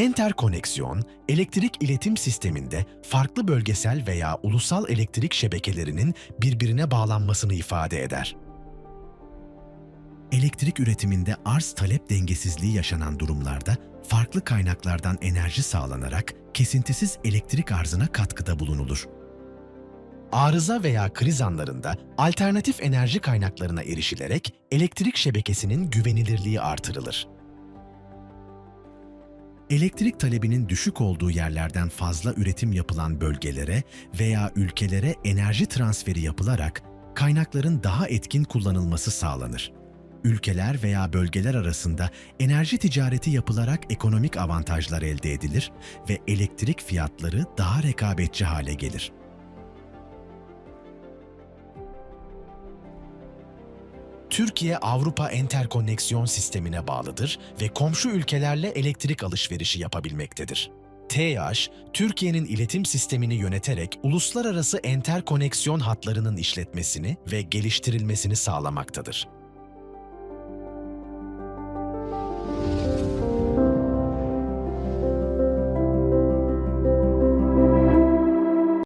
Enterkoneksiyon, elektrik iletim sisteminde farklı bölgesel veya ulusal elektrik şebekelerinin birbirine bağlanmasını ifade eder. Elektrik üretiminde arz-talep dengesizliği yaşanan durumlarda farklı kaynaklardan enerji sağlanarak kesintisiz elektrik arzına katkıda bulunulur. Arıza veya kriz anlarında alternatif enerji kaynaklarına erişilerek elektrik şebekesinin güvenilirliği artırılır. Elektrik talebinin düşük olduğu yerlerden fazla üretim yapılan bölgelere veya ülkelere enerji transferi yapılarak kaynakların daha etkin kullanılması sağlanır. Ülkeler veya bölgeler arasında enerji ticareti yapılarak ekonomik avantajlar elde edilir ve elektrik fiyatları daha rekabetçi hale gelir. Türkiye Avrupa Enterkoneksiyon Sistemi'ne bağlıdır ve komşu ülkelerle elektrik alışverişi yapabilmektedir. TH, Türkiye'nin iletim sistemini yöneterek uluslararası enterkoneksiyon hatlarının işletmesini ve geliştirilmesini sağlamaktadır.